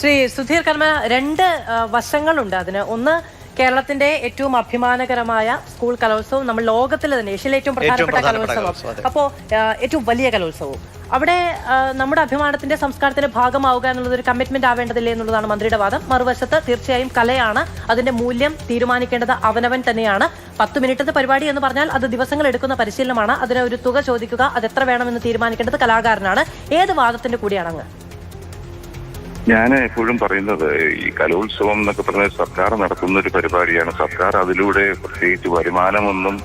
ശ്രീ സുധീർ കർമ്മ രണ്ട് വശങ്ങളുണ്ട് അതിന്. ഒന്ന് കേരളത്തിന്റെ ഏറ്റവും അഭിമാനകരമായ സ്കൂൾ കലോത്സവം നമ്മൾ ലോകത്തിലെ തന്നെ ഏഷ്യയിലെ ഏറ്റവും പ്രധാനപ്പെട്ട കലോത്സവം, അപ്പോ ഏറ്റവും വലിയ കലോത്സവം അവിടെ നമ്മുടെ അഭിമാനത്തിന്റെ സംസ്കാരത്തിന്റെ ഭാഗമാവുക എന്നുള്ളത് ഒരു കമ്മിറ്റ്മെന്റ് ആവേണ്ടതില്ലേ എന്നുള്ളതാണ് മന്ത്രിയുടെ വാദം. മറുവശത്ത് തീർച്ചയായും കലയാണ്. അതിന്റെ മൂല്യം തീരുമാനിക്കേണ്ടത് അവനവൻ തന്നെയാണ്. പത്ത് മിനിറ്റത്തെ പരിപാടി എന്ന് പറഞ്ഞാൽ അത് ദിവസങ്ങൾ എടുക്കുന്ന പരിശീലനമാണ്. അതിന് ഒരു തുക ചോദിക്കുക അത് എത്ര വേണമെന്ന് തീരുമാനിക്കേണ്ടത് കലാകാരനാണ്. ഏത് വാദത്തിന്റെ കൂടിയാണ് അങ്ങ് ഞാൻ എപ്പോഴും പറയുന്നത് ഈ കലോത്സവം എന്നൊക്കെ പറഞ്ഞാൽ സർക്കാർ നടത്തുന്ന ഒരു പരിപാടിയാണ്. സർക്കാർ അതിലൂടെ പ്രത്യേകിച്ച് വരുമാനമൊന്നും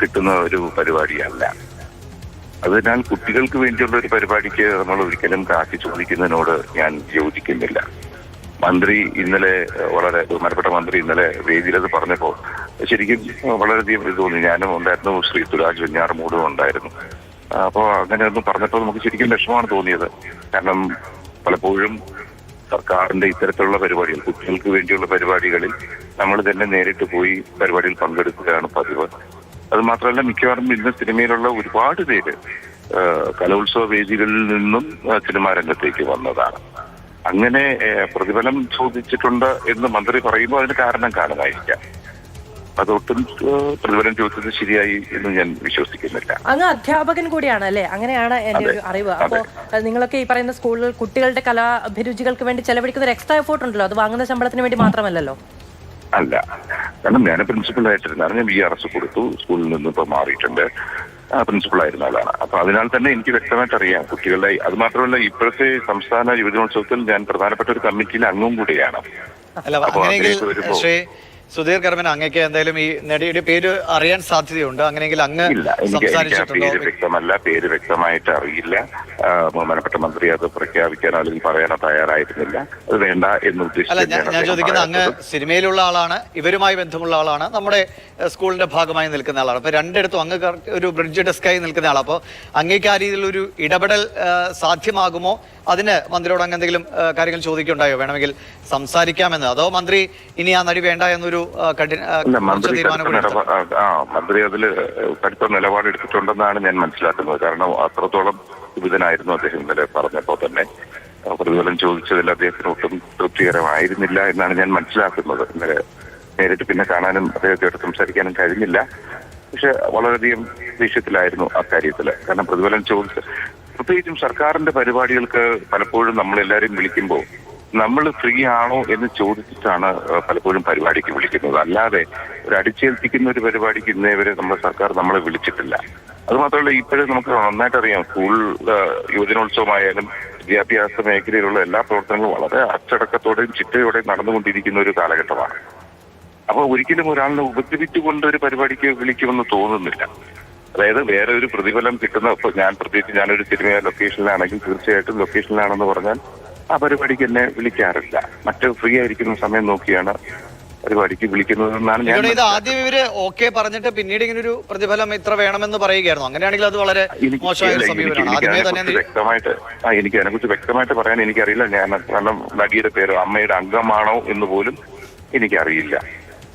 കിട്ടുന്ന ഒരു പരിപാടിയല്ല. അതിനാൽ കുട്ടികൾക്ക് വേണ്ടിയുള്ള ഒരു പരിപാടിക്ക് നമ്മൾ ഒരിക്കലും കാശി ചോദിക്കുന്നതിനോട് ഞാൻ യോജിക്കുന്നില്ല. മന്ത്രി ഇന്നലെ വളരെ ബഹുമാനപ്പെട്ട മന്ത്രി ഇന്നലെ വേദിയിലത് പറഞ്ഞപ്പോൾ ശരിക്കും വളരെയധികം ഇത് തോന്നി. ഞാനും ഉണ്ടായിരുന്നു ശ്രീ തുരാജ് വെഞ്ഞാറുമൂടും ഉണ്ടായിരുന്നു. അപ്പോൾ അപ്പോ അങ്ങനെ ഒന്നും പറഞ്ഞപ്പോൾ നമുക്ക് ശരിക്കും വിഷമമാണ് തോന്നിയത്. കാരണം പലപ്പോഴും സർക്കാരിന്റെ ഇത്തരത്തിലുള്ള പരിപാടികൾ കുട്ടികൾക്ക് വേണ്ടിയുള്ള പരിപാടികളിൽ നമ്മൾ തന്നെ നേരിട്ട് പോയി പരിപാടിയിൽ പങ്കെടുക്കുകയാണ് പതിവ്. അത് മാത്രമല്ല മിക്കവാറും ഇന്ന് സിനിമയിലുള്ള ഒരുപാട് പേര് കലോത്സവ വേദികളിൽ നിന്നും സിനിമാ രംഗത്തേക്ക് വന്നതാണ്. അങ്ങനെ പ്രതിഫലം ചോദിച്ചിട്ടുണ്ട് എന്ന് മന്ത്രി പറയുമ്പോൾ അതിന് കാരണം കാണുമായിരിക്കാം. അതൊട്ടും പ്രതിഫലം ചോദിച്ചത് ശരിയായി എന്ന് ഞാൻ വിശ്വസിക്കുന്നില്ല. അങ്ങ് അധ്യാപകൻ കൂടിയാണ് അല്ലേ? അങ്ങനെയാണ് എന്റെ ഒരു അറിവ്. അപ്പോ നിങ്ങളൊക്കെ ഈ പറയുന്ന സ്കൂളിൽ കുട്ടികളുടെ കലാ അഭിരുചികൾക്ക് വേണ്ടി ചെലവഴിക്കുന്ന ഒരു എക്സ്ട്രാ എഫോർട്ട് ഉണ്ടല്ലോ അത് വാങ്ങുന്ന ശമ്പളത്തിന് വേണ്ടി മാത്രമല്ലല്ലോ? അല്ല. കാരണം ഞാൻ പ്രിൻസിപ്പൽ ആയിട്ടിരുന്നാണ് ഞാൻ ബി ആർ എസ് കൊടുത്തു. സ്കൂളിൽ നിന്ന് ഇപ്പൊ മാറിയിട്ടുണ്ട്. പ്രിൻസിപ്പൾ ആയിരുന്ന ആളാണ്. അപ്പൊ അതിനാൽ തന്നെ എനിക്ക് വ്യക്തമായിട്ട് അറിയാം കുട്ടികളുടെ അത് മാത്രമല്ല ഇപ്പോഴത്തെ സംസ്ഥാന യുവജനോത്സവത്തിൽ ഞാൻ പ്രധാനപ്പെട്ട ഒരു കമ്മിറ്റിയിൽ അംഗവും കൂടിയാണ്. അല്ല അപ്പോ അതിലേക്ക് വരുമ്പോ- ശ്രീ സുധീർ കർമ്മൻ അങ്ങേക്ക് എന്തായാലും ഈ നടിയുടെ പേര് അറിയാൻ സാധ്യതയുണ്ട്. അങ്ങനെയെങ്കിൽ അങ്ങ് സംസാരിച്ചിട്ടുണ്ടോ? വ്യക്തമല്ല. പേര് വ്യക്തമായിട്ട് അറിയില്ല. ബഹുമാനപ്പെട്ട മന്ത്രി അത് പ്രഖ്യാപിക്കാനോ അല്ലെങ്കിൽ പറയാനോ തയ്യാറായിരുന്നില്ല. അത് വേണ്ട എന്ന് അല്ല ഞാൻ ഉദ്ദേശിച്ചു ഞാൻ ചോദിക്കുന്നത് അങ്ങ് സിനിമയിലുള്ള ആളാണ് ഇവരുമായി ബന്ധമുള്ള ആളാണ് നമ്മുടെ സ്കൂളിന്റെ ഭാഗമായി നിൽക്കുന്ന ആളാണ്. അപ്പൊ രണ്ടിടത്തും അങ്ങ് ഒരു ബ്രിഡ്ജ് ഡെസ്കായി നിൽക്കുന്ന ആളാണ് അപ്പോൾ അങ്ങേക്ക് ആ രീതിയിലൊരു ഇടപെടൽ ഏഹ്, സാധ്യമാകുമോ? അതിന് മന്ത്രിയോട് അങ്ങ് എന്തെങ്കിലും കാര്യങ്ങൾ ചോദിക്കുണ്ടായോ വേണമെങ്കിൽ സംസാരിക്കാമെന്ന്. അതോ മന്ത്രി ഇനി ആ നടി വേണ്ട എന്നൊരു അല്ല മന്ത്രി അതിൽ കടുത്ത നിലപാടെടുത്തിട്ടുണ്ടെന്നാണ് ഞാൻ മനസ്സിലാക്കുന്നത്. കാരണം അത്രത്തോളം വിധനായിരുന്നു അദ്ദേഹം ഇന്നലെ പറഞ്ഞപ്പോൾ തന്നെ. പ്രതിഫലം ചോദിച്ചതിൽ അദ്ദേഹത്തിന് ഒട്ടും തൃപ്തികരമായിരുന്നില്ല എന്നാണ് ഞാൻ മനസ്സിലാക്കുന്നത്. ഇന്നലെ നേരിട്ട് പിന്നെ കാണാനും അദ്ദേഹത്തോട് സംസാരിക്കാനും കഴിഞ്ഞില്ല. പക്ഷെ വളരെയധികം ദേഷ്യത്തിലായിരുന്നു അക്കാര്യത്തിൽ കാരണം പ്രതിഫലം ചോദിച്ചത് പ്രത്യേകിച്ചും സർക്കാരിന്റെ പരിപാടികൾക്ക് പലപ്പോഴും നമ്മളെല്ലാവരും വിളിക്കുമ്പോൾ നമ്മൾ ഫ്രീ ആണോ എന്ന് ചോദിച്ചിട്ടാണ് പലപ്പോഴും പരിപാടിക്ക് വിളിക്കുന്നത്. അല്ലാതെ ഒരു അടിച്ചേൽപ്പിക്കുന്ന ഒരു പരിപാടിക്ക് ഇന്നേ വരെ നമ്മുടെ സർക്കാർ നമ്മളെ വിളിച്ചിട്ടില്ല. അതുമാത്രമല്ല ഇപ്പോഴും നമുക്ക് നന്നായിട്ട് അറിയാം സ്കൂൾ യുവജനോത്സവമായാലും വിദ്യാഭ്യാസ മേഖലയിലുള്ള എല്ലാ പ്രവർത്തനങ്ങളും വളരെ അച്ചടക്കത്തോടെയും ചിട്ടയോടെയും നടന്നുകൊണ്ടിരിക്കുന്ന ഒരു കാലഘട്ടമാണ്. അപ്പൊ ഒരിക്കലും ഒരാളിനെ ഉപദ്രവിച്ചുകൊണ്ട് ഒരു പരിപാടിക്ക് വിളിക്കുമെന്ന് തോന്നുന്നില്ല. അതായത് വേറെ ഒരു പ്രതിഫലം കിട്ടുന്ന ഞാൻ പ്രത്യേകിച്ച് ഞാനൊരു സിനിമ ലൊക്കേഷനിലാണെങ്കിൽ തീർച്ചയായിട്ടും ലൊക്കേഷനിലാണെന്ന് പറഞ്ഞാൽ ആ പരിപാടിക്ക് എന്നെ വിളിക്കാറില്ല. മറ്റ് ഫ്രീ ആയിരിക്കുന്ന സമയം നോക്കിയാണ് പരിപാടിക്ക് വിളിക്കുന്നതെന്നാണ് ഞാൻ ഇത് ആദ്യം ഇവർ ഓക്കെ പറഞ്ഞിട്ട് പിന്നീട് ഇങ്ങനെ ഒരു പ്രതിഫലം ഇത്ര വേണമെന്ന് പറയുകയായിരുന്നു. അങ്ങനെയാണെങ്കിൽ അത് വളരെ മോശമായ ഒരു സമീപനമാണ്. ആദ്യമേ തന്നെ വ്യക്തമായിട്ട് ആ എനിക്ക് അതിനെക്കുറിച്ച് വ്യക്തമായിട്ട് പറയാൻ എനിക്കറിയില്ല. ഞാൻ കാരണം നടിയുടെ പേര് അമ്മയുടെ അംഗമാണോ എന്ന് പോലും എനിക്കറിയില്ല.